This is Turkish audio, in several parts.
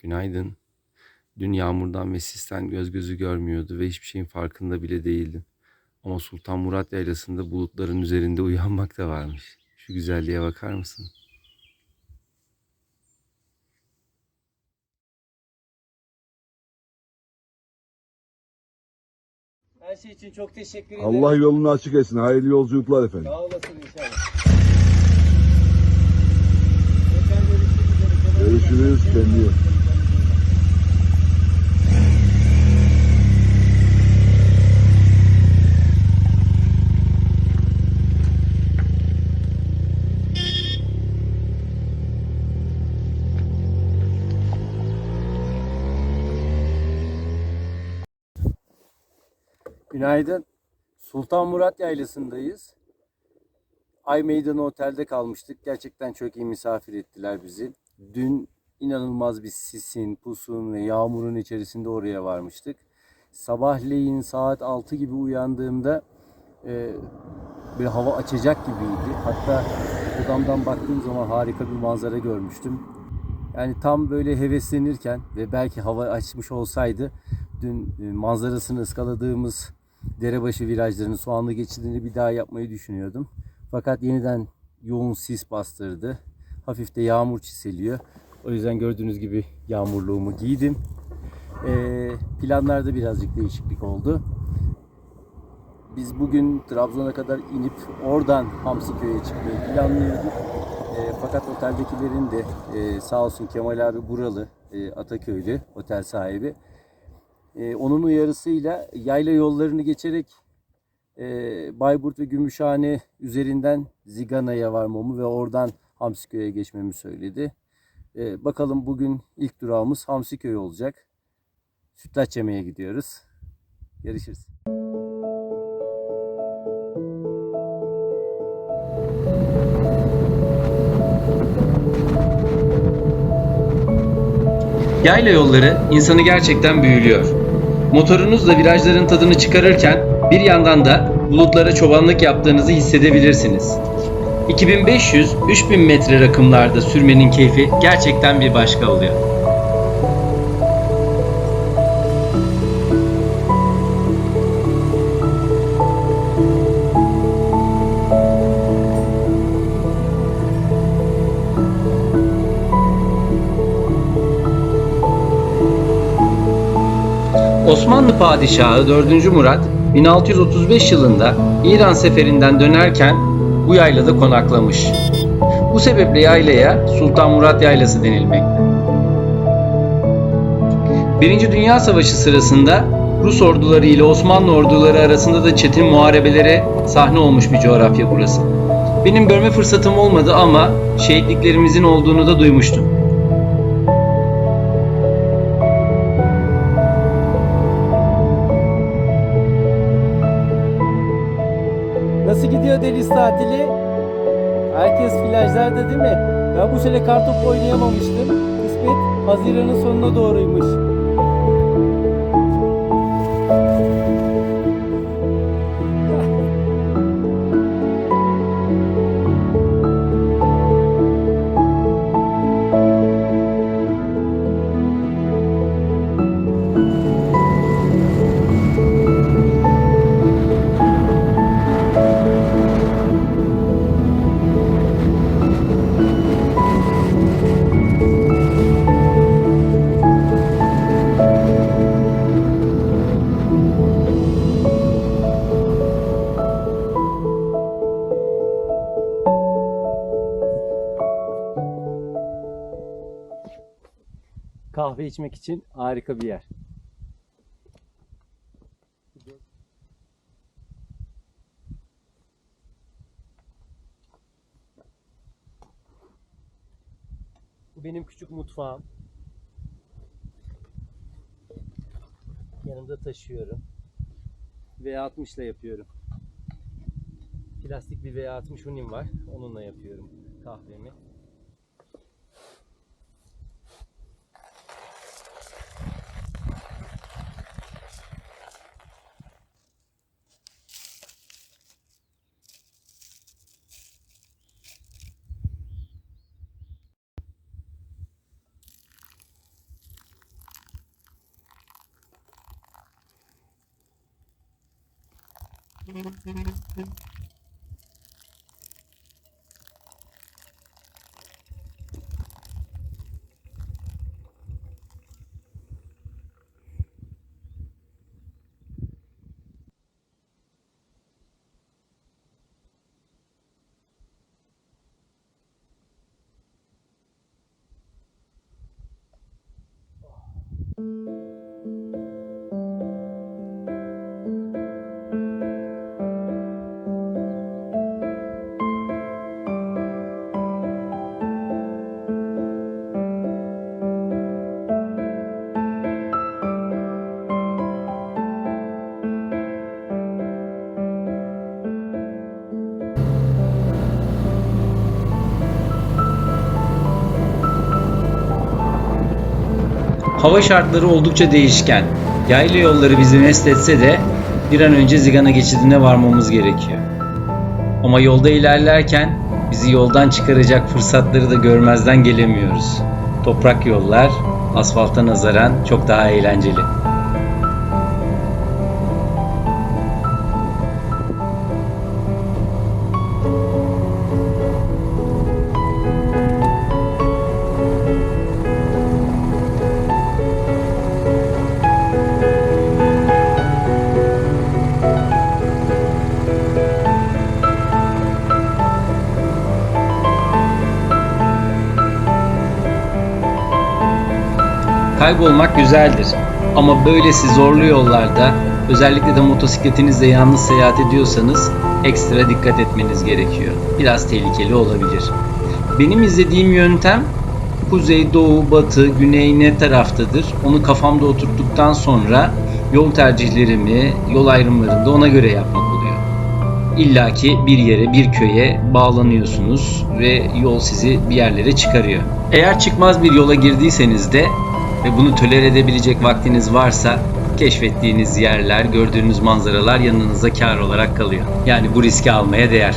Günaydın. Dün yağmurdan ve sisten göz gözü görmüyordu ve hiçbir şeyin farkında bile değildim. Ama Sultan Murat Yaylası'nda bulutların üzerinde uyanmak da varmış. Şu güzelliğe bakar mısın? Her şey için çok teşekkür ederim. Allah yolunu açık etsin. Hayırlı yolculuklar efendim. Sağ olasın inşallah. Görüşürüz. Kendine Günaydın. Sultan Murat Yaylası'ndayız. Ay Meydanı Otel'de kalmıştık. Gerçekten çok iyi misafir ettiler bizi. Dün inanılmaz bir sisin, pusun ve yağmurun içerisinde oraya varmıştık. Sabahleyin saat 6 gibi uyandığımda e, bir hava açacak gibiydi. Hatta odamdan baktığım zaman harika bir manzara görmüştüm. Yani tam böyle heveslenirken ve belki hava açmış olsaydı dün e, manzarasını ıskaladığımız derebaşı virajlarını, soğanlı geçidini bir daha yapmayı düşünüyordum. Fakat yeniden yoğun sis bastırdı. Hafif de yağmur çiseliyor. O yüzden gördüğünüz gibi yağmurluğumu giydim. Ee, planlarda birazcık değişiklik oldu. Biz bugün Trabzon'a kadar inip oradan Hamsiköy'e çıkmayı planlıyorduk. E, fakat oteldekilerin de e, sağ olsun Kemal abi buralı, e, Ataköylü otel sahibi. E, onun uyarısıyla yayla yollarını geçerek e, Bayburt ve Gümüşhane üzerinden Zigana'ya varmamı ve oradan Hamsiköy'e geçmemi söyledi. E, bakalım bugün ilk durağımız Hamsiköy olacak. Sütlaç yemeye gidiyoruz. Görüşürüz. Yayla yolları insanı gerçekten büyülüyor. Motorunuzla virajların tadını çıkarırken bir yandan da bulutlara çobanlık yaptığınızı hissedebilirsiniz. 2500-3000 metre rakımlarda sürmenin keyfi gerçekten bir başka oluyor. Osmanlı Padişahı 4. Murat 1635 yılında İran seferinden dönerken bu yaylada konaklamış. Bu sebeple yaylaya Sultan Murat Yaylası denilmekte. Birinci Dünya Savaşı sırasında Rus orduları ile Osmanlı orduları arasında da çetin muharebelere sahne olmuş bir coğrafya burası. Benim görme fırsatım olmadı ama şehitliklerimizin olduğunu da duymuştum. Tatili? Herkes plajlarda değil mi? Ben bu sene kartopu oynayamamıştım. Kısmet Haziran'ın sonuna doğruymuş. İçmek için harika bir yer. Bu benim küçük mutfağım. Yanımda taşıyorum. V60 ile yapıyorum. Plastik bir V60 unim var. Onunla yapıyorum kahvemi. Thank you. Hava şartları oldukça değişken. Yayla yolları bizi mest etse de bir an önce Zigana geçidine varmamız gerekiyor. Ama yolda ilerlerken bizi yoldan çıkaracak fırsatları da görmezden gelemiyoruz. Toprak yollar asfalta nazaran çok daha eğlenceli. Kaybolmak güzeldir. Ama böylesi zorlu yollarda özellikle de motosikletinizle yalnız seyahat ediyorsanız ekstra dikkat etmeniz gerekiyor. Biraz tehlikeli olabilir. Benim izlediğim yöntem kuzey, doğu, batı, güney ne taraftadır? Onu kafamda oturttuktan sonra yol tercihlerimi, yol ayrımlarında ona göre yapmak oluyor. İlla ki bir yere, bir köye bağlanıyorsunuz ve yol sizi bir yerlere çıkarıyor. Eğer çıkmaz bir yola girdiyseniz de ve bunu tolere edebilecek vaktiniz varsa keşfettiğiniz yerler, gördüğünüz manzaralar yanınıza kar olarak kalıyor. Yani bu riski almaya değer.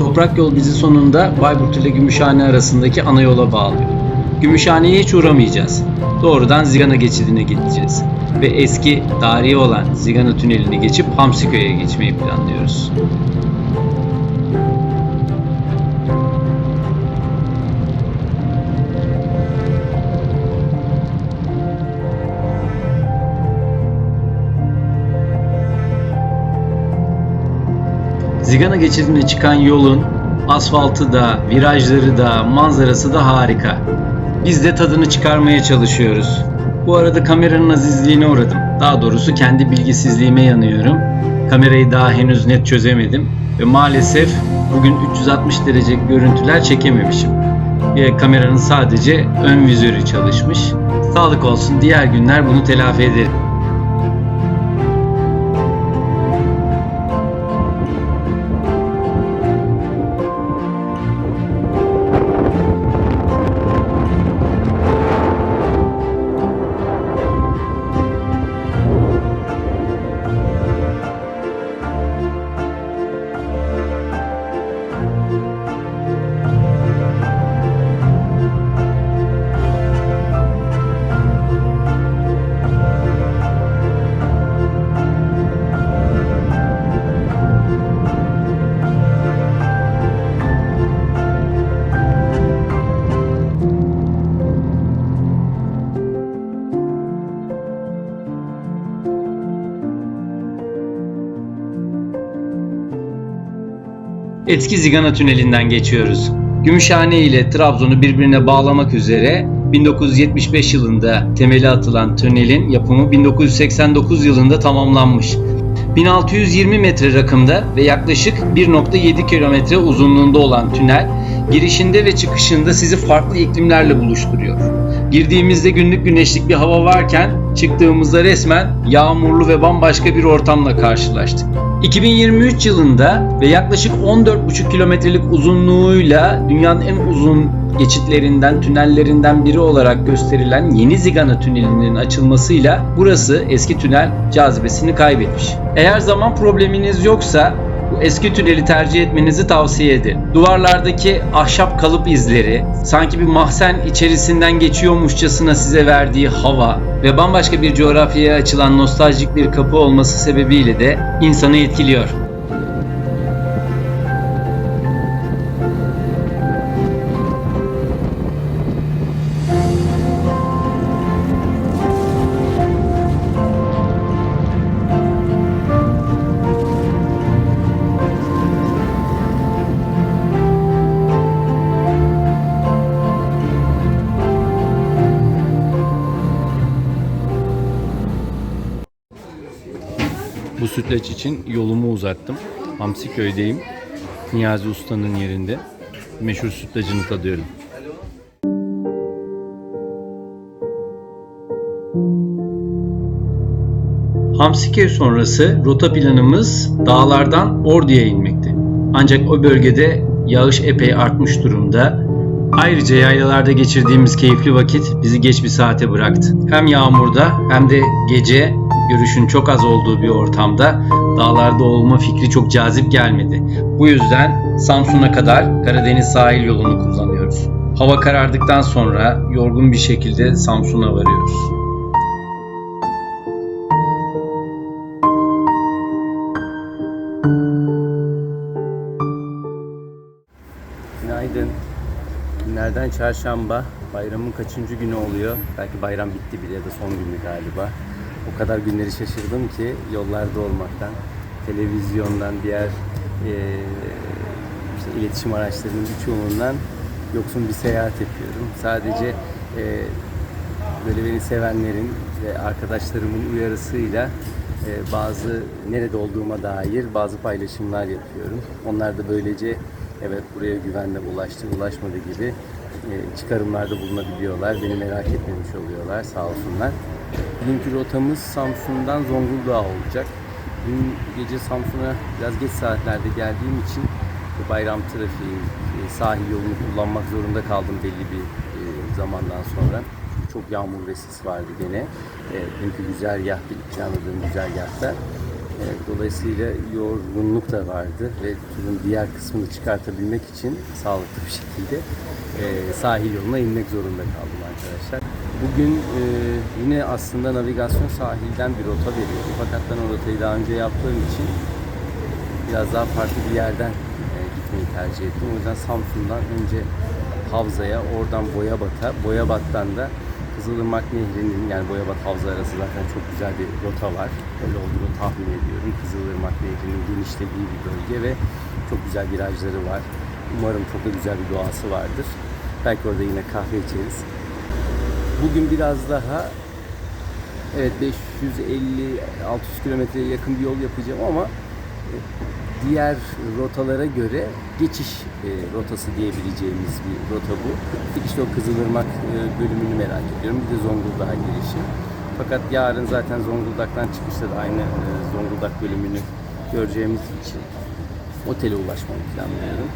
Toprak yol bizi sonunda Bayburt ile Gümüşhane arasındaki ana yola bağlıyor. Gümüşhane'ye hiç uğramayacağız. Doğrudan Zigana geçidine gideceğiz. Ve eski tarihi olan Zigana tünelini geçip Hamsiköy'e geçmeyi planlıyoruz. Zigana geçidine çıkan yolun asfaltı da, virajları da, manzarası da harika. Biz de tadını çıkarmaya çalışıyoruz. Bu arada kameranın azizliğine uğradım. Daha doğrusu kendi bilgisizliğime yanıyorum. Kamerayı daha henüz net çözemedim ve maalesef bugün 360 derece görüntüler çekememişim. Ve kameranın sadece ön vizörü çalışmış. Sağlık olsun diğer günler bunu telafi ederim. Eski Zigana Tüneli'nden geçiyoruz. Gümüşhane ile Trabzon'u birbirine bağlamak üzere 1975 yılında temeli atılan tünelin yapımı 1989 yılında tamamlanmış. 1620 metre rakımda ve yaklaşık 1.7 kilometre uzunluğunda olan tünel girişinde ve çıkışında sizi farklı iklimlerle buluşturuyor. Girdiğimizde günlük güneşlik bir hava varken çıktığımızda resmen yağmurlu ve bambaşka bir ortamla karşılaştık. 2023 yılında ve yaklaşık 14,5 kilometrelik uzunluğuyla dünyanın en uzun geçitlerinden, tünellerinden biri olarak gösterilen Yeni Zigana Tüneli'nin açılmasıyla burası eski tünel cazibesini kaybetmiş. Eğer zaman probleminiz yoksa bu eski tüneli tercih etmenizi tavsiye ederim. Duvarlardaki ahşap kalıp izleri, sanki bir mahzen içerisinden geçiyormuşçasına size verdiği hava ve bambaşka bir coğrafyaya açılan nostaljik bir kapı olması sebebiyle de insanı etkiliyor. İçin yolumu uzattım. Hamsiköy'deyim. Niyazi Usta'nın yerinde. Meşhur sütlacını tadıyorum. Hamsiköy sonrası rota planımız dağlardan Ordu'ya inmekti. Ancak o bölgede yağış epey artmış durumda. Ayrıca yaylalarda geçirdiğimiz keyifli vakit bizi geç bir saate bıraktı. Hem yağmurda hem de gece görüşün çok az olduğu bir ortamda dağlarda olma fikri çok cazip gelmedi. Bu yüzden Samsun'a kadar Karadeniz sahil yolunu kullanıyoruz. Hava karardıktan sonra yorgun bir şekilde Samsun'a varıyoruz. Günaydın. Günlerden çarşamba. Bayramın kaçıncı günü oluyor? Belki bayram bitti bile ya da son günü galiba. O kadar günleri şaşırdım ki yollarda olmaktan, televizyondan, diğer eee, işte iletişim araçlarının birçoğundan yoksun bir seyahat yapıyorum. Sadece eee, böyle beni sevenlerin ve arkadaşlarımın uyarısıyla e, bazı nerede olduğuma dair bazı paylaşımlar yapıyorum. Onlar da böylece evet buraya güvenle ulaştı, ulaşmadı gibi e, çıkarımlarda bulunabiliyorlar. Beni merak etmemiş oluyorlar sağ olsunlar. Bugünkü rotamız Samsun'dan Zonguldak'a olacak. Dün gece Samsun'a biraz geç saatlerde geldiğim için bayram trafiği, e, sahil yolunu kullanmak zorunda kaldım belli bir e, zamandan sonra. Çok yağmur ve sis vardı gene. E, dünkü güzergah, planladığım güzergahta. E, dolayısıyla yorgunluk da vardı ve turun diğer kısmını çıkartabilmek için sağlıklı bir şekilde e, sahil yoluna inmek zorunda kaldım arkadaşlar. Bugün e, yine aslında navigasyon sahilden bir rota veriyordu. Fakat ben o rotayı daha önce yaptığım için biraz daha farklı bir yerden e, gitmeyi tercih ettim. O yüzden Samsun'dan önce Havza'ya, oradan Boyabat'a, Boyabat'tan da Kızılırmak Nehri'nin yani Boyabat Havza arası zaten çok güzel bir rota var. Öyle olduğunu tahmin ediyorum. Kızılırmak Nehri'nin genişlediği bir bölge ve çok güzel virajları var. Umarım çok da güzel bir doğası vardır. Belki orada yine kahve içeriz. Bugün biraz daha evet 550-600 kilometreye yakın bir yol yapacağım ama e, diğer rotalara göre geçiş e, rotası diyebileceğimiz bir rota bu. İşte o Kızılırmak e, bölümünü merak ediyorum. Bir de Zonguldak'a girişi. Fakat yarın zaten Zonguldak'tan çıkışta da aynı Zonguldak bölümünü göreceğimiz için otele ulaşmamı planlıyorum.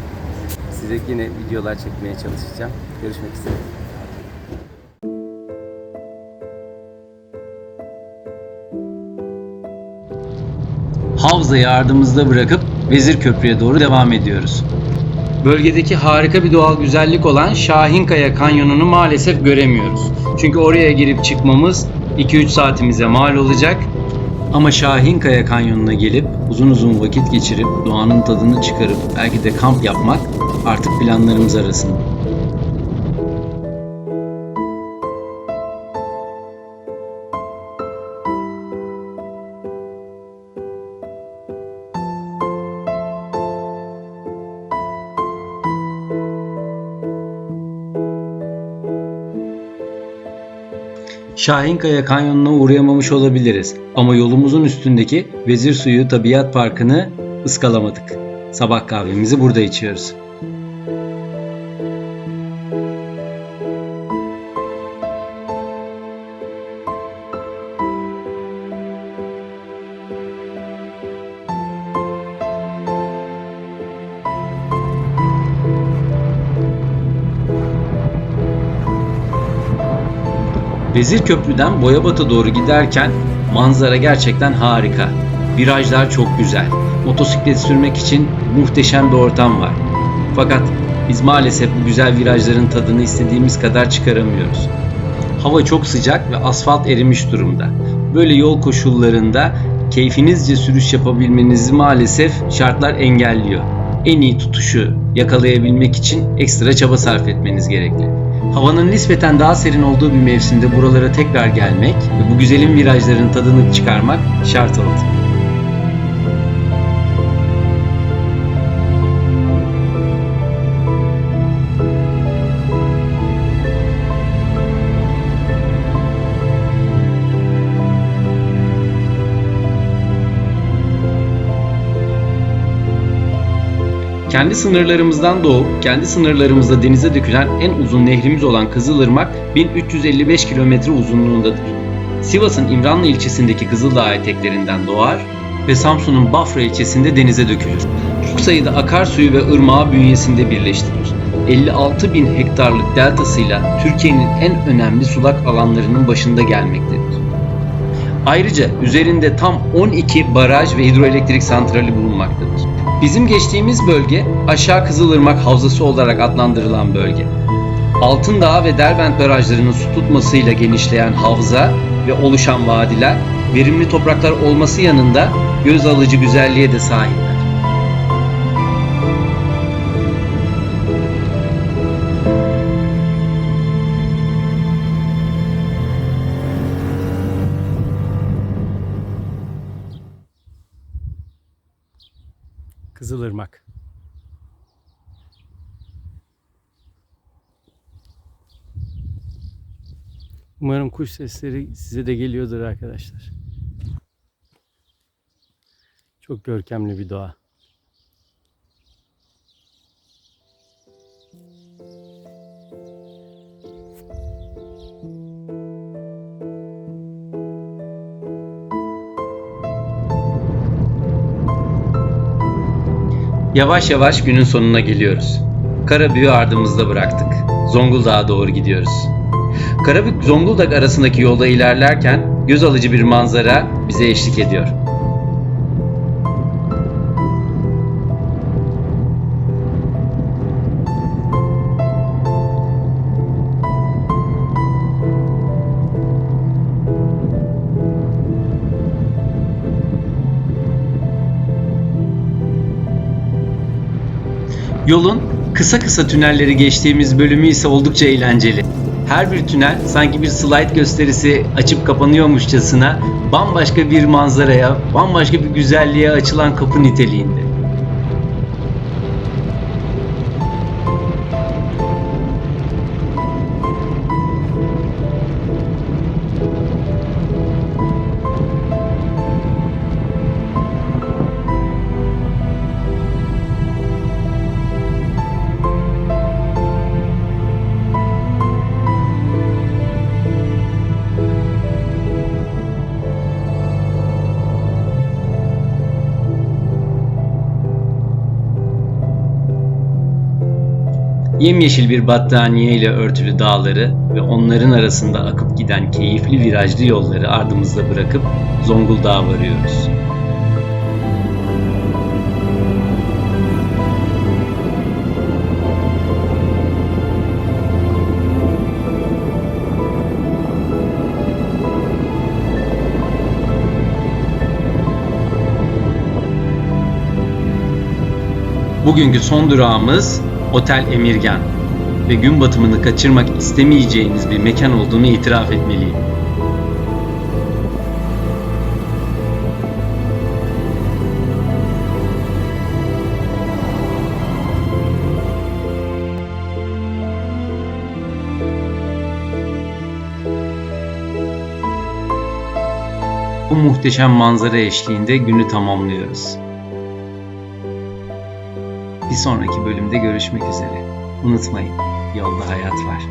Size yine videolar çekmeye çalışacağım. Görüşmek üzere. Havza'yı ardımızda bırakıp Vezir Köprü'ye doğru devam ediyoruz. Bölgedeki harika bir doğal güzellik olan Şahinkaya Kanyonu'nu maalesef göremiyoruz. Çünkü oraya girip çıkmamız 2-3 saatimize mal olacak. Ama Şahinkaya Kanyonu'na gelip uzun uzun vakit geçirip doğanın tadını çıkarıp belki de kamp yapmak artık planlarımız arasında. Şahinkaya Kanyonu'na uğrayamamış olabiliriz ama yolumuzun üstündeki Vezir Suyu Tabiat Parkı'nı ıskalamadık. Sabah kahvemizi burada içiyoruz. Vezir Köprü'den Boyabat'a doğru giderken manzara gerçekten harika. Virajlar çok güzel. Motosiklet sürmek için muhteşem bir ortam var. Fakat biz maalesef bu güzel virajların tadını istediğimiz kadar çıkaramıyoruz. Hava çok sıcak ve asfalt erimiş durumda. Böyle yol koşullarında keyfinizce sürüş yapabilmenizi maalesef şartlar engelliyor. En iyi tutuşu yakalayabilmek için ekstra çaba sarf etmeniz gerekli. Havanın nispeten daha serin olduğu bir mevsimde buralara tekrar gelmek ve bu güzelim virajların tadını çıkarmak şart oldu. Kendi sınırlarımızdan doğup kendi sınırlarımızda denize dökülen en uzun nehrimiz olan Kızılırmak 1355 kilometre uzunluğundadır. Sivas'ın İmranlı ilçesindeki Kızıldağ eteklerinden doğar ve Samsun'un Bafra ilçesinde denize dökülür. Çok sayıda akarsuyu ve ırmağı bünyesinde birleştirir. 56 bin hektarlık deltasıyla Türkiye'nin en önemli sulak alanlarının başında gelmektedir. Ayrıca üzerinde tam 12 baraj ve hidroelektrik santrali bulunmaktadır. Bizim geçtiğimiz bölge Aşağı Kızılırmak Havzası olarak adlandırılan bölge. Altındağ ve Derbent barajlarının su tutmasıyla genişleyen havza ve oluşan vadiler verimli topraklar olması yanında göz alıcı güzelliğe de sahipler. Kızılırmak. Umarım kuş sesleri size de geliyordur arkadaşlar. Çok görkemli bir doğa. Yavaş yavaş günün sonuna geliyoruz. Karabük'ü ardımızda bıraktık. Zonguldak'a doğru gidiyoruz. Karabük Zonguldak arasındaki yolda ilerlerken göz alıcı bir manzara bize eşlik ediyor. Yolun kısa kısa tünelleri geçtiğimiz bölümü ise oldukça eğlenceli. Her bir tünel sanki bir slide gösterisi açıp kapanıyormuşçasına bambaşka bir manzaraya, bambaşka bir güzelliğe açılan kapı niteliğinde. Yemyeşil bir battaniye ile örtülü dağları ve onların arasında akıp giden keyifli virajlı yolları ardımızda bırakıp Zonguldak'a varıyoruz. Bugünkü son durağımız Otel Emirgan ve gün batımını kaçırmak istemeyeceğiniz bir mekan olduğunu itiraf etmeliyim. bu muhteşem manzara eşliğinde günü tamamlıyoruz. Bir sonraki bölümde görüşmek üzere. Unutmayın, yolda hayat var.